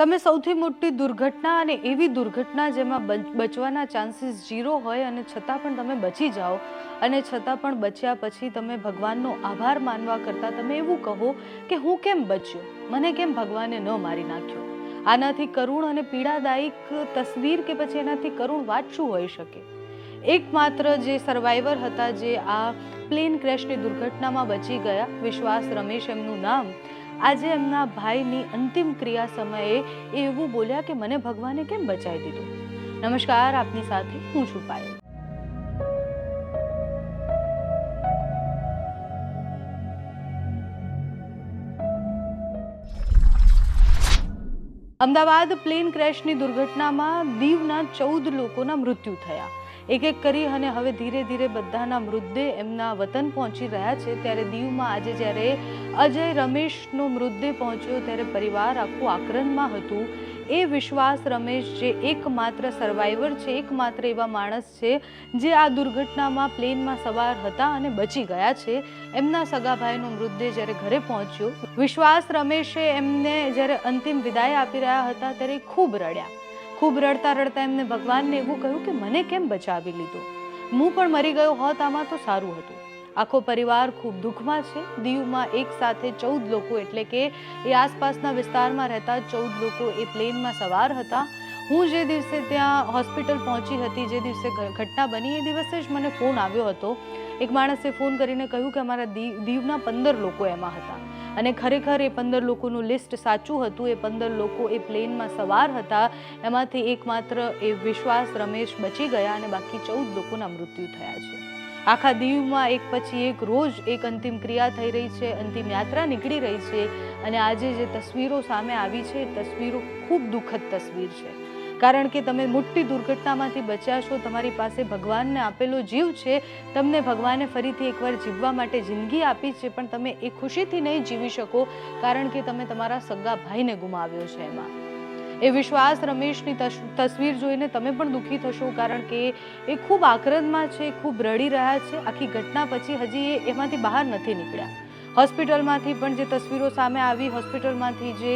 તમે સૌથી મોટી દુર્ઘટના અને એવી દુર્ઘટના જેમાં બચવાના ચાન્સીસ ઝીરો હોય અને છતાં પણ તમે બચી જાઓ અને છતાં પણ બચ્યા પછી તમે ભગવાનનો આભાર માનવા કરતાં તમે એવું કહો કે હું કેમ બચ્યો? મને કેમ ભગવાને ન મારી નાખ્યો? આનાથી કરુણ અને પીડાદાયક તસવીર કે પછી એનાથી કરુણ વાત શું હોઈ શકે. એકમાત્ર જે સર્વાઈવર હતા જે આ પ્લેન ક્રેશની દુર્ઘટનામાં બચી ગયા, વિશ્વાસ રમેશ એમનું નામ આજે એમના ભાઈની અંતિમ ક્રિયા સમયે એ એવું બોલ્યા કે મને ભગવાને કેમ બચાવી દીધું? નમસ્કાર, આપની સાથે હું છું પાયલ. અમદાવાદ પ્લેન ક્રેશની દુર્ઘટનામાં દીવના ચૌદ લોકોના મૃત્યુ થયા. એક એક કરી અને હવે ધીરે ધીરે બધાના મૃતદેહ એમના વતન પહોંચી રહ્યા છે. ત્યારે દીવમાં આજે જ્યારે અજય રમેશનો મૃતદેહ પહોંચ્યો ત્યારે પરિવાર આખું આક્રંદમાં હતું. એ વિશ્વાસ રમેશ જે એકમાત્ર સર્વાઈવર છે, એકમાત્ર એવા માણસ છે, જે આ દુર્ઘટનામાં પ્લેનમાં સવાર હતા અને બચી ગયા છે. એમના સગાભાઈનો મૃતદેહ જ્યારે ઘરે પહોંચ્યો, વિશ્વાસ રમેશે એમને જ્યારે અંતિમ વિદાય આપી રહ્યા હતા ત્યારે ખૂબ રડ્યા. ખૂબ રડતા રડતા એમને ભગવાનને એવું કહ્યું કે, મને કેમ બચાવી લીધો? હું પણ મરી ગયો હોત, આમાં તો સારું હતું. આખો પરિવાર ખૂબ દુઃખમાં છે. દીવમાં એક સાથે ચૌદ લોકો એટલે કે એ આસપાસના વિસ્તારમાં રહેતા ચૌદ લોકો એ પ્લેનમાં સવાર હતા. હું જે દિવસે ત્યાં હોસ્પિટલ પહોંચી હતી, જે દિવસે ઘટના બની, એ દિવસે જ મને ફોન આવ્યો હતો. એક માણસે ફોન કરીને કહ્યું કે અમારા દીવ દીવના પંદર લોકો એમાં હતા. અને ખરેખર એ પંદર લોકોનું લિસ્ટ સાચું હતું. એ પંદર લોકો એ પ્લેનમાં સવાર હતા. એમાંથી એકમાત્ર એ વિશ્વાસ રમેશ બચી ગયા અને બાકી ચૌદ લોકોના મૃત્યુ થયા છે. આખા દીવમાં એક પછી એક રોજ એક અંતિમ ક્રિયા થઈ રહી છે, અંતિમ યાત્રા નીકળી રહી છે અને આજે જે તસવીરો સામે આવી છે તસવીરો ખૂબ દુઃખદ તસવીર છે. કારણ કે તમે મોટી દુર્ઘટનામાંથી બચ્યા છો, તમારી પાસે ભગવાનને આપેલો જીવ છે, તમને ભગવાને ફરીથી એકવાર જીવવા માટે જિંદગી આપી છે, પણ તમે એ ખુશીથી નહીં જીવી શકો, કારણ કે તમે તમારા સગા ભાઈને ગુમાવ્યો છે એમાં. એ વિશ્વાસ રમેશની તસવીર જોઈને તમે પણ દુઃખી થશો કારણ કે એ ખૂબ આક્રંદમાં છે, ખૂબ રડી રહ્યા છે. આખી ઘટના પછી હજી એ એમાંથી બહાર નથી નીકળ્યા. હોસ્પિટલમાંથી પણ જે તસવીરો સામે આવી, હોસ્પિટલમાંથી જે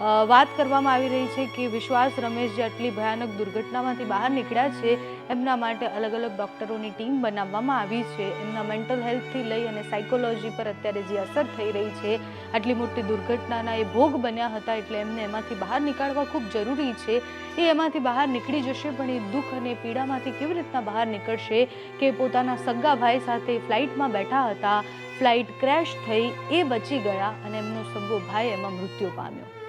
વાત કરવામાં આવી રહી છે કે વિશ્વાસ રમેશ જે આટલી ભયાનક દુર્ઘટનામાંથી બહાર નીકળ્યા છે, એમના માટે અલગ અલગ ડૉક્ટરોની ટીમ બનાવવામાં આવી છે. એમના મેન્ટલ હેલ્થથી લઈ અને સાયકોલોજી પર અત્યારે જે અસર થઈ રહી છે, આટલી મોટી દુર્ઘટનાના એ ભોગ બન્યા હતા એટલે એમને એમાંથી બહાર નીકાળવા ખૂબ જરૂરી છે. એ એમાંથી બહાર નીકળી જશે પણ એ દુઃખ અને પીડામાંથી કેવી રીતના બહાર નીકળશે કે પોતાના સગા ભાઈ સાથે ફ્લાઇટમાં બેઠા હતા, ફ્લાઇટ ક્રેશ થઈ, એ બચી ગયા અને એમનો સગો ભાઈ એમાં મૃત્યુ પામ્યો.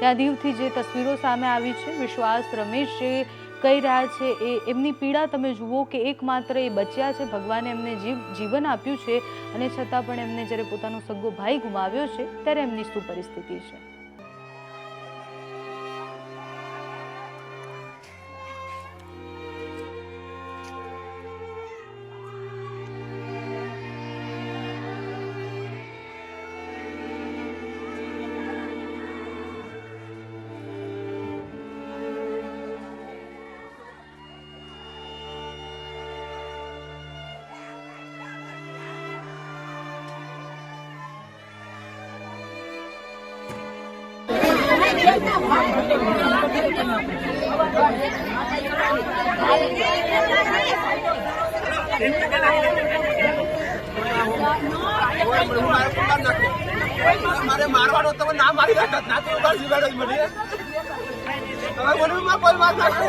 ત્યાં દીવથી જે તસવીરો સામે આવી છે, વિશ્વાસ રમેશ જે કહી રહ્યા છે, એ એમની પીડા તમે જુઓ કે એકમાત્ર એ બચ્યા છે. ભગવાને એમને જીવ, જીવન આપ્યું છે અને છતાં પણ એમને જ્યારે પોતાનો સગો ભાઈ ગુમાવ્યો છે, ત્યારે એમની શું પરિસ્થિતિ છે? મારે મારવાનો તમે ના મારી નાખત ના તો ઉધાર જીવાડે જ મને તમે બોલું માં કોઈ માર નાખે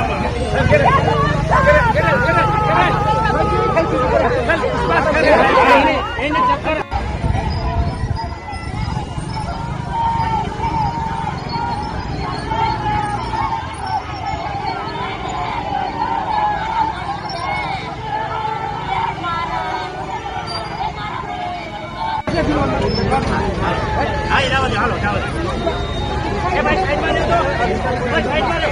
હાલો એ ભાઈ સાઈડમાં તો ભાઈ સાઈડમાં રે